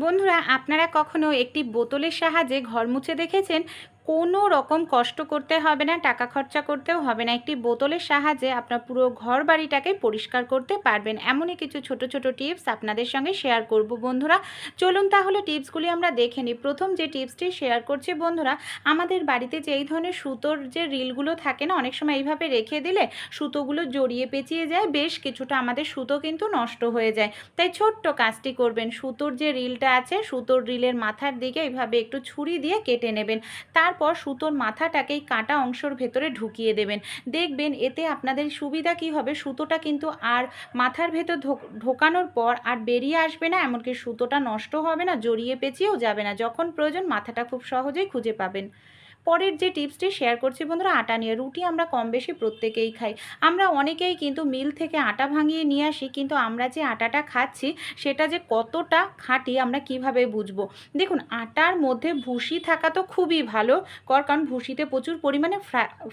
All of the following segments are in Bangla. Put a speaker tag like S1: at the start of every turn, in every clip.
S1: বন্ধুরা আপনারা কখনো একটি বোতলের সাহায্যে ঘর মুছে দেখেছেন? কোনো রকম কষ্ট করতে হবে না, টাকা খরচা করতেও হবে না। একটি বোতলের সাহায্যে আপনার পুরো ঘর বাড়িটাকে পরিষ্কার করতে পারবেন। এমনই কিছু ছোট ছোট টিপস আপনাদের সঙ্গে শেয়ার করব বন্ধুরা। চলুন তাহলে টিপসগুলি আমরা দেখে নিই। প্রথম যে টিপসটি শেয়ার করছি বন্ধুরা, আমাদের বাড়িতে যে এই ধরনের সুতোর যে রিলগুলো থাকে না, অনেক সময় এইভাবে রেখে দিলে সুতোগুলো জড়িয়ে পেঁচিয়ে যায়, বেশ কিছুটা আমাদের সুতো কিন্তু নষ্ট হয়ে যায়। তাই ছোট্ট কাজটি করবেন। সুতোর যে রিলটা আছে, সুতোর রিলের মাথার দিকে এইভাবে একটু ছুরি দিয়ে কেটে নেবেন। তারপর সুতোর মাথাটাকে এই কাটা অংশের ভেতরে ঢুকিয়ে দেবেন। দেখবেন এতে আপনাদের সুবিধা কি হবে? সুতোটা কিন্তু আর মাথার ভেতর ঢোকানোর পর আর বেরিয়ে আসবে না, এমনকি সুতোটা নষ্ট হবে না, জড়িয়ে পেঁচিয়েও যাবে না। যখন প্রয়োজন মাথাটা খুব সহজেই খুঁজে পাবেন। পরের যে টিপসটি শেয়ার করছি বন্ধুরা, আটা নিয়ে। রুটি আমরা কম বেশি প্রত্যেকেই খাই। আমরা অনেকেই কিন্তু মিল থেকে আটা ভাঙিয়ে নিয়ে আসি, কিন্তু আমরা যে আটাটা খাচ্ছি, সেটা যে কতটা খাঁটি আমরা কীভাবে বুঝব? দেখুন, আটার মধ্যে ভুসি থাকা তো খুবই ভালো, কর কারণ ভুসিতে প্রচুর পরিমাণে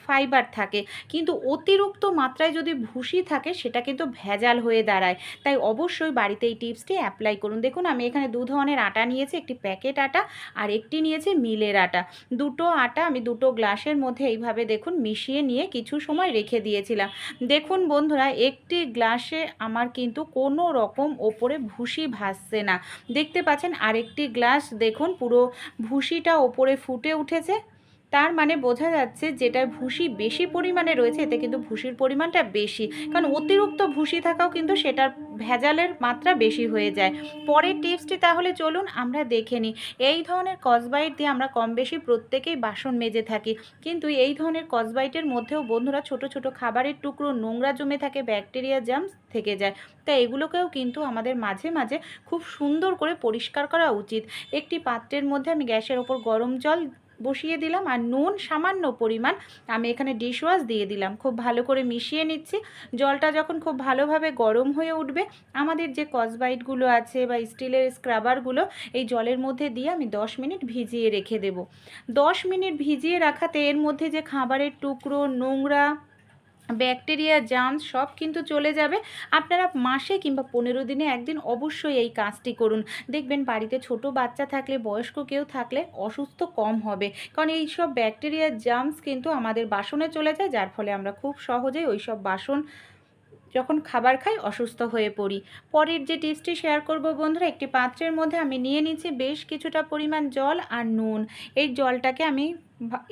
S1: ফাইবার থাকে। কিন্তু অতিরিক্ত মাত্রায় যদি ভুসি থাকে, সেটা কিন্তু ভেজাল হয়ে দাঁড়ায়। তাই অবশ্যই বাড়িতে এই টিপসটি অ্যাপ্লাই করুন। দেখুন, আমি এখানে দু ধরনের আটা নিয়েছি, একটি প্যাকেট আটা আর একটি নিয়েছি মিলের আটা। দুটো আটা আমি দুটো গ্লাসের মধ্যে এইভাবে দেখুন মিশিয়ে নিয়ে কিছু সময় রেখে দিয়েছিলাম। দেখুন বন্ধুরা, একটি গ্লাসে আমার কিন্তু কোনো রকম ওপরে ভুসি ভাসছে না। দেখতে পাচ্ছেন আরেকটি গ্লাস, দেখুন পুরো ভুসিটা ওপরে ফুটে উঠেছে। তার মানে বোঝা যাচ্ছে যেটা ভুসি বেশি পরিমাণে রয়েছে, এতে কিন্তু ভুসির পরিমাণটা বেশি। কারণ অতিরিক্ত ভুসি থাকাও কিন্তু সেটার ভেজালের মাত্রা বেশি হয়ে যায়। পরের টিপসটি তাহলে চলুন আমরা দেখে নিই। এই ধরনের কসবাইট দিয়ে আমরা কম বেশি প্রত্যেকেই বাসন মেজে থাকি। কিন্তু এই ধরনের কসবাইটের মধ্যেও বন্ধুরা ছোট ছোট খাবারের টুকরো নোংরা জমে থাকে, ব্যাকটেরিয়া জামস থেকে যায়। তাই এগুলোকেও কিন্তু আমাদের মাঝে মাঝে খুব সুন্দর করে পরিষ্কার করা উচিত। একটি পাত্রের মধ্যে আমি গ্যাসের ওপর গরম জল বসিয়ে দিলাম আর নুন সামান্য পরিমাণ আমি এখানে ডিশওয়াশ দিয়ে দিলাম। খুব ভালো করে মিশিয়ে নিচ্ছি। জলটা যখন খুব ভালোভাবে গরম হয়ে উঠবে, আমাদের যে কসবাইটগুলো আছে বা স্টিলের স্ক্রাবারগুলো এই জলের মধ্যে দিয়ে আমি 10 মিনিট ভিজিয়ে রেখে দেব। 10 মিনিট ভিজিয়ে রাখাতে এর মধ্যে যে খাবারের টুকরো, নোংরা ব্যাকটেরিয়া জার্মস সব কিন্তু চলে যাবে। আপনারা মাসে কিংবা পনেরো দিনে একদিন অবশ্যই এই কাজটি করুন। দেখবেন বাড়িতে ছোট বাচ্চা থাকলে, বয়স্ক কেউ থাকলে অসুস্থ কম হবে। কারণ এই সব ব্যাকটেরিয়া জার্মস কিন্তু আমাদের বাসনে চলে যায়, যার ফলে আমরা খুব সহজেই ওই সব বাসন যখন খাবার খাই, অসুস্থ হয়ে পড়ি। পরের যে টিপসটি শেয়ার করব বন্ধুরা, একটি পাত্রের মধ্যে আমি নিয়ে নিচ্ছি বেশ কিছুটা পরিমাণ জল আর নুন। এই জলটাকে আমি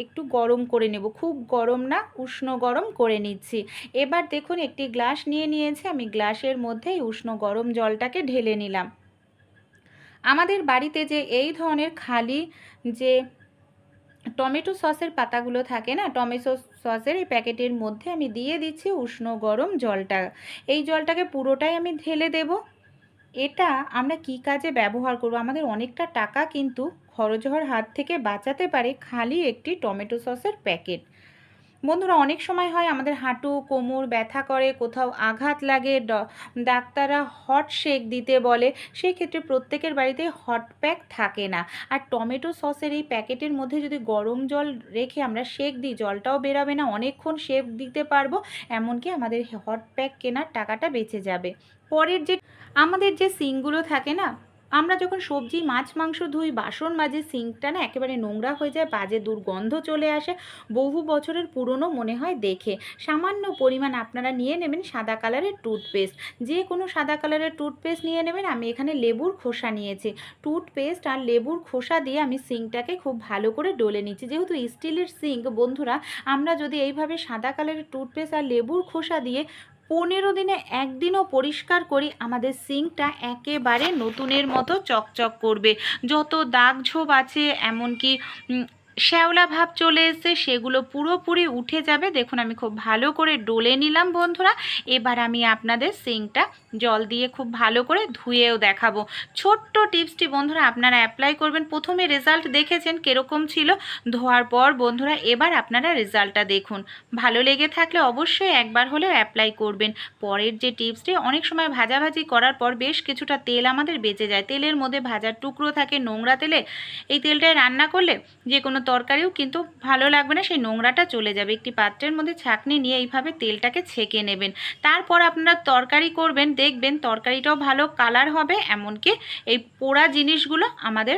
S1: একটু গরম করে নেব। খুব গরম না, উষ্ণ গরম করে নিচ্ছি। এবার দেখুন, একটি গ্লাস নিয়ে নিয়েছি। আমি গ্লাসের মধ্যে এই উষ্ণ গরম জলটাকে ঢেলে নিলাম। আমাদের বাড়িতে যে এই ধরনের খালি যে টমেটো সসের পাতাগুলো থাকে না, টমেটো সসের এই প্যাকেটের মধ্যে আমি দিয়ে দিচ্ছি উষ্ণ গরম জলটা। এই জলটাকে পুরোটাই আমি ঢেলে দেব। এটা আমরা কি কাজে ব্যবহার করব? আমাদের অনেকটা টাকা কিন্তু খরচ হওয়ার হাত থেকে বাঁচাতে পারে খালি একটি টমেটো সসের প্যাকেট। বন্ধুরা, অনেক সময় হয় আমাদের হাঁটু, কোমর ব্যথা করে, কোথাও আঘাত লাগে ডাক্তাররা হট শেক দিতে বলে সেই ক্ষেত্রে প্রত্যেকের বাড়িতে হট প্যাক থাকে না। আর টমেটো সসের এই প্যাকেটের মধ্যে যদি গরম জল রেখে আমরা শেক দিই, জলটাও বেরাবে না, অনেকক্ষণ শেক দিতে পারব, এমনকি আমাদের হট প্যাক কেনার টাকাটা বেঁচে যাবে। পরের যে, আমাদের যে সিঙ্কগুলো থাকে না আমরা যখন সবজি, মাছ, মাংস ধুই, বাসন মাঝে সিঙ্কটা না একেবারে নোংরা হয়ে যায়, বাজে দুর্গন্ধ চলে আসে, বহু বছরের পুরনো মনে হয় দেখে। সামান্য পরিমাণ আপনারা নিয়ে নেবেন সাদা কালারের টুথপেস্ট। যে কোনো সাদা কালারের টুথপেস্ট নিয়ে নেবেন, আমি এখানে লেবুর খোসা নিয়েছি। টুথপেস্ট আর লেবুর খোসা দিয়ে আমি সিঙ্কটাকে খুব ভালো করে ডলে নিচ্ছি। যেহেতু স্টিলের সিঙ্ক, বন্ধুরা, আমরা যদি এইভাবে সাদা কালারের টুথপেস্ট আর লেবুর খোসা দিয়ে পনেরো দিনে একদিনও পরিষ্কার করি, আমাদের সিঙ্কটা একেবারে নতুনের মতো চকচক করবে। যত দাগ ঝোপ আছে, এমনকি শ্যাওলা ভাব চলে এসে সেগুলো পুরোপুরি উঠে যাবে। দেখুন, আমি খুব ভালো করে ডলে নিলাম বন্ধুরা। এবার আমি আপনাদের সিঙ্কটা জল দিয়ে খুব ভালো করে ধুয়েও দেখাবো। ছোট্ট টিপসটি বন্ধুরা, আপনারা অ্যাপ্লাই করবেন। প্রথমে রেজাল্ট দেখেছেন কীরকম ছিল, ধোয়ার পর বন্ধুরা এবার আপনারা রেজাল্টটা দেখুন। ভালো লেগে থাকলে অবশ্যই একবার হলেও অ্যাপ্লাই করবেন। পরের যে টিপসটি, অনেক সময় ভাজাভাজি করার পর বেশ কিছুটা তেল আমাদের বেঁচে যায়। তেলের মধ্যে ভাজার টুকরো থাকে নোংরা তেলে। এই তেলটায় রান্না করলে যে কোনো তরকারিও কিন্তু ভালো লাগবে না, সেই নোংরাটা চলে যাবে। একটি পাত্রের মধ্যে ছাঁকনি নিয়ে এইভাবে তেলটাকে ছেঁকে নেবেন। তারপর আপনারা তরকারি করবেন, দেখবেন তরকারিটাও ভালো কালার হবে, এমনকি এই পোড়া জিনিসগুলো আমাদের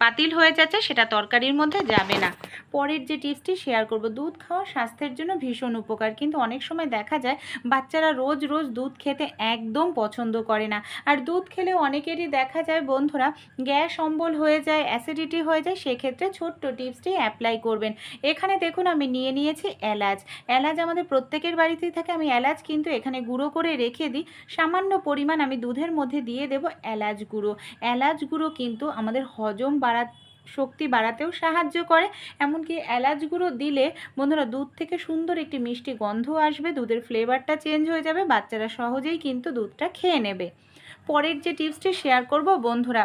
S1: পাতিল হয়ে যাচ্ছে, সেটা তরকারির মধ্যে যাবে না। পরের যে টিপসটি শেয়ার করব, দুধ খাওয়া স্বাস্থ্যের জন্য ভীষণ উপকার। কিন্তু অনেক সময় দেখা যায়, বাচ্চারা রোজ রোজ দুধ খেতে একদম পছন্দ করে না। আর দুধ খেলে অনেকেরই দেখা যায়, বন্ধুরা, গ্যাস অম্বল হয়ে যায়, অ্যাসিডিটি হয়ে যায়, সেক্ষেত্রে ছোট্ট টিপসটি অ্যাপ্লাই করবেন। এখানে দেখুন, আমি নিয়ে নিয়েছি এলাচ। এলাচ আমাদের প্রত্যেকের বাড়িতেই থাকে, আমি এলাচ কিন্তু এখানে গুঁড়ো করে রেখে দিই। সামান্য পরিমাণ আমি দুধের মধ্যে দিয়ে দেব এলাচ গুঁড়ো। এলাচ গুঁড়ো কিন্তু আমাদের হজম বাড়া শক্তি বাড়াতেও সাহায্য করে। এমনকি এলাচ গুঁড়ো দিলে, বন্ধুরা, দুধ থেকে সুন্দর একটি মিষ্টি গন্ধ আসবে, দুধের ফ্লেভারটা চেঞ্জ হয়ে যাবে, বাচ্চারা সহজেই কিন্তু দুধটা খেয়ে নেবে। পরের যে টিপসটি শেয়ার করব, বন্ধুরা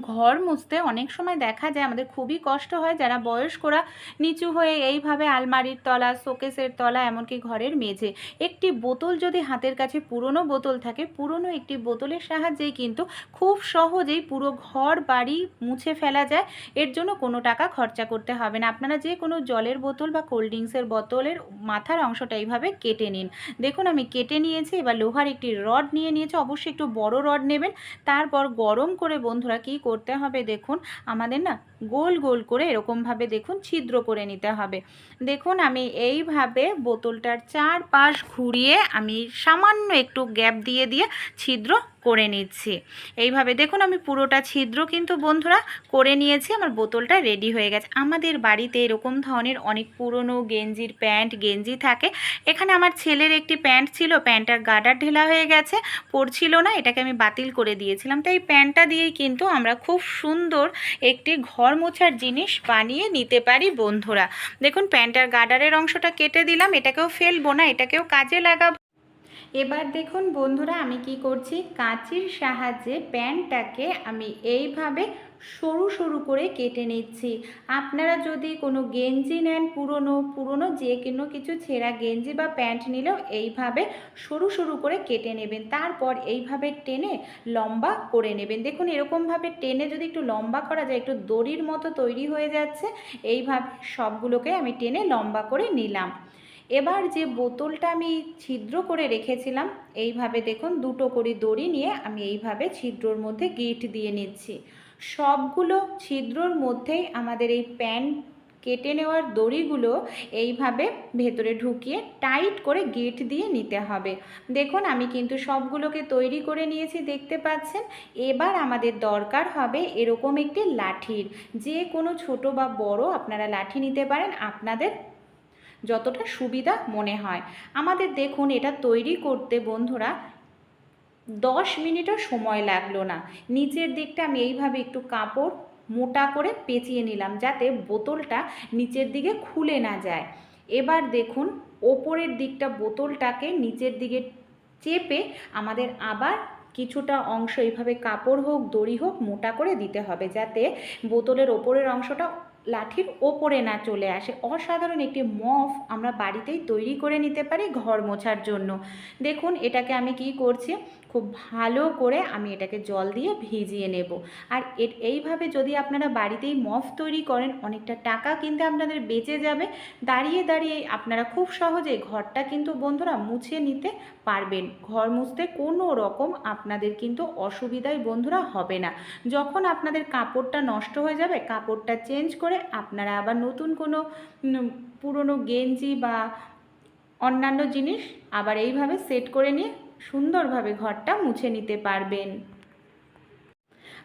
S1: ঘর মুছতে অনেক সময় দেখা যায় আমাদের খুবই কষ্ট হয় যারা বয়স্করা নিচু হয়ে এইভাবে আলমারির তলা, শোকেসের তলা, এমনকি ঘরের মেঝে। একটি বোতল যদি হাতের কাছে পুরনো বোতল থাকে, পুরনো একটি বোতলের সাহায্যেই কিন্তু খুব সহজেই পুরো ঘর বাড়ি মুছে ফেলা যায়। এর জন্য কোনো টাকা খরচা করতে হবে না। আপনারা যে কোনো জলের বোতল বা কোল্ড ড্রিঙ্কসের বোতলের মাথার অংশটা এইভাবে কেটে নিন। দেখুন, আমি কেটে নিয়েছি, এবার লোহার একটি রড নিয়ে নিয়েছি। অবশ্যই একটু বড় রড নেবেন। তারপর গরম করে বন্ধুরা কি করতে হবে। দেখুন আমাদের না গোল গোল করে এরকমভাবে দেখুন ছিদ্র করে নিতে হবে। দেখুন আমি এইভাবে বোতলটার চারপাশ ঘুরিয়ে আমি সামান্য একটু গ্যাপ দিয়ে দিয়ে ছিদ্র করে নিচ্ছি। এইভাবে দেখুন আমি পুরোটা ছিদ্র কিন্তু বন্ধুরা করে নিয়েছি, আমার বোতলটা রেডি হয়ে গেছে। আমাদের বাড়িতে এরকম ধরনের অনেক পুরনো গেঞ্জির প্যান্ট, গেঞ্জি থাকে। এখানে আমার ছেলের একটি প্যান্ট ছিল, প্যান্টটার গাডার ঢেলা হয়ে গেছে, পরছিল না, এটাকে আমি বাতিল করে দিয়েছিলাম। তাই প্যান্টটা দিয়েই কিন্তু আমরা খুব সুন্দর একটি ঘর মোছার জিনিস বানিয়ে নিতে পারি বন্ধুরা। দেখুন, প্যান্টার গার্ডারের অংশটা কেটে দিলাম, এটাকেও ফেলব না, এটাকেও কাজে লাগাবো। এবার দেখুন বন্ধুরা আমি কি করছি? কাঁচির সাহায্যে প্যান্টটাকে আমি এইভাবে সরু সরু করে কেটে নিচ্ছি। আপনারা যদি কোনো গেঞ্জি নেন, পুরনো পুরনো যে কোনো কিছু ছেঁড়া গেঞ্জি বা প্যান্ট নিলেও এইভাবে সরু সরু করে কেটে নেবেন। তারপর এইভাবে টেনে লম্বা করে নেবেন। দেখুন এরকমভাবে টেনে যদি একটু লম্বা করা যায়, একটু দড়ির মতো তৈরি হয়ে যাচ্ছে, এইভাবে সবগুলোকে আমি টেনে লম্বা করে নিলাম। এবার যে বোতলটা আমি ছিদ্র করে রেখেছিলাম, এইভাবে দেখুন দুটো করে দড়ি নিয়ে আমি এইভাবে ছিদ্রর মধ্যে গিট দিয়ে নিচ্ছি। সবগুলো ছিদ্রর মধ্যেই আমাদের এই প্যান্ট কেটে নেওয়ার দড়িগুলো এইভাবে ভেতরে ঢুকিয়ে টাইট করে গেট দিয়ে নিতে হবে। দেখুন আমি কিন্তু সবগুলোকে তৈরি করে নিয়েছি, দেখতে পাচ্ছেন? এবার আমাদের দরকার হবে এরকম একটি লাঠির। যে কোনো ছোট বা বড় আপনারা লাঠি নিতে পারেন, আপনাদের যতটা সুবিধা মনে হয়। আমাদের দেখুন, এটা তৈরি করতে বন্ধুরা দশ মিনিটও সময় লাগল না। নিচের দিকটা আমি এইভাবে একটু কাপড় মোটা করে পেঁচিয়ে নিলাম যাতে বোতলটা নিচের দিকে খুলে না যায়। এবার দেখুন, ওপরের দিকটা বোতলটাকে নিচের দিকে চেপে আমাদের আবার কিছুটা অংশ, এইভাবে কাপড় হোক, দড়ি হোক, মোটা করে দিতে হবে যাতে বোতলের ওপরের অংশটা লাঠির ওপরে না চলে আসে। অসাধারণ একটি মফ আমরা বাড়িতেই তৈরি করে নিতে পারি ঘর মোছার জন্য। দেখুন, এটাকে আমি কি করছি? খুব ভালো করে আমি এটাকে জল দিয়ে ভিজিয়ে নেব। আর এইভাবে যদি আপনারা বাড়িতেই মফ তৈরি করেন, অনেকটা টাকা কিন্তু আপনাদের বেঁচে যাবে। দাঁড়িয়ে দাঁড়িয়ে আপনারা খুব সহজে ঘরটা কিন্তু বন্ধুরা মুছে নিতে পারবেন। ঘর মুছতে কোনো রকম আপনাদের কিন্তু অসুবিধাই বন্ধুরা হবে না। যখন আপনাদের কাপড়টা নষ্ট হয়ে যাবে, কাপড়টা চেঞ্জ করে আপনারা আবার নতুন কোনো পুরনো গেঞ্জি বা অন্যান্য জিনিস আবার এইভাবে সেট করে নিয়ে সুন্দরভাবে ঘরটা মুছে নিতে পারবেন।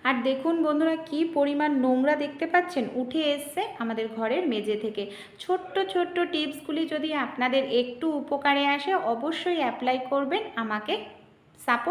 S1: আর দেখুন বন্ধুরা কি পরিমাণ নোংরা দেখতে পাচ্ছেন, উঠে এসছে আমাদের ঘরের মেঝে থেকে। ছোট্ট ছোট্ট টিপসগুলি যদি আপনাদের একটু উপকারে আসে অবশ্যই অ্যাপ্লাই করবেন, আমাকে সাপোর্ট